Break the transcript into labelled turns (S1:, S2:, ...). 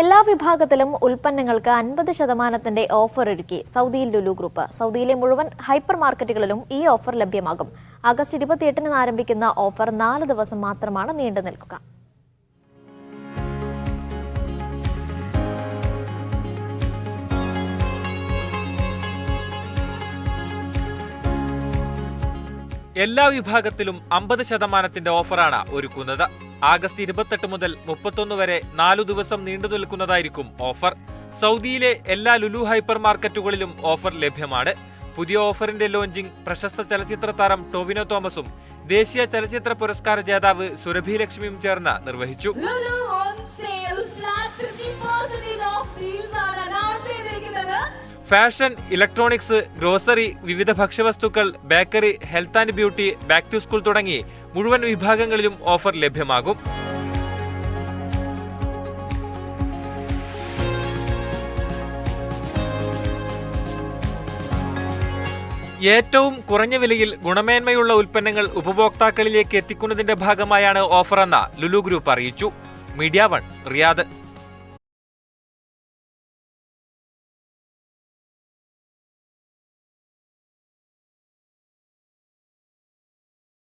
S1: എല്ലാ വിഭാഗത്തിലും ഉൽപ്പന്നങ്ങൾക്ക് അൻപത് ശതമാനത്തിന്റെ ഓഫർ ഒരുക്കി സൗദിയിൽ ലുലു ഗ്രൂപ്പ് സൗദിയിലെ മുഴുവൻ ഹൈപ്പർ മാർക്കറ്റുകളിലും ഈ ഓഫർ ലഭ്യമാകും. ആഗസ്റ്റ് ഇരുപത്തിയെട്ടിന് ആരംഭിക്കുന്ന ഓഫർ നാല് ദിവസം മാത്രമാണ് നീണ്ടു നിൽക്കുക.
S2: എല്ലാ വിഭാഗത്തിലും അമ്പത് ശതമാനത്തിന്റെ ഓഫറാണ് ഒരുക്കുന്നത്. ആഗസ്റ്റ് ഇരുപത്തെട്ട് മുതൽ മുപ്പത്തൊന്ന് വരെ നാലു ദിവസം നീണ്ടു നിൽക്കുന്നതായിരിക്കും ഓഫർ. സൗദിയിലെ എല്ലാ ലുലു ഹൈപ്പർ മാർക്കറ്റുകളിലും ഓഫർ ലഭ്യമാണ്. പുതിയ ഓഫറിന്റെ ലോഞ്ചിങ് പ്രശസ്ത ചലച്ചിത്ര താരം ടോവിനോ തോമസും ദേശീയ ചലച്ചിത്ര പുരസ്കാര ജേതാവ് സുരഭി ലക്ഷ്മിയും ചേർന്ന് നിർവഹിച്ചു.
S3: Lulu on sale flat 50% off deals ആണ്
S2: ഫാഷൻ ഇലക്ട്രോണിക്സ് ഗ്രോസറി വിവിധ ഭക്ഷ്യവസ്തുക്കൾ bakery health and beauty back to school തുടങ്ങി മുഴുവൻ വിഭാഗങ്ങളിലും ഓഫർ ലഭ്യമാകും. ഏറ്റവും കുറഞ്ഞ വിലയിൽ ഗുണമേന്മയുള്ള ഉൽപ്പന്നങ്ങൾ ഉപഭോക്താക്കളിലേക്ക് എത്തിക്കുന്നതിന്റെ ഭാഗമായാണ് ഓഫറെന്ന് ലുലു ഗ്രൂപ്പ് അറിയിച്ചു. Media one Riyadh.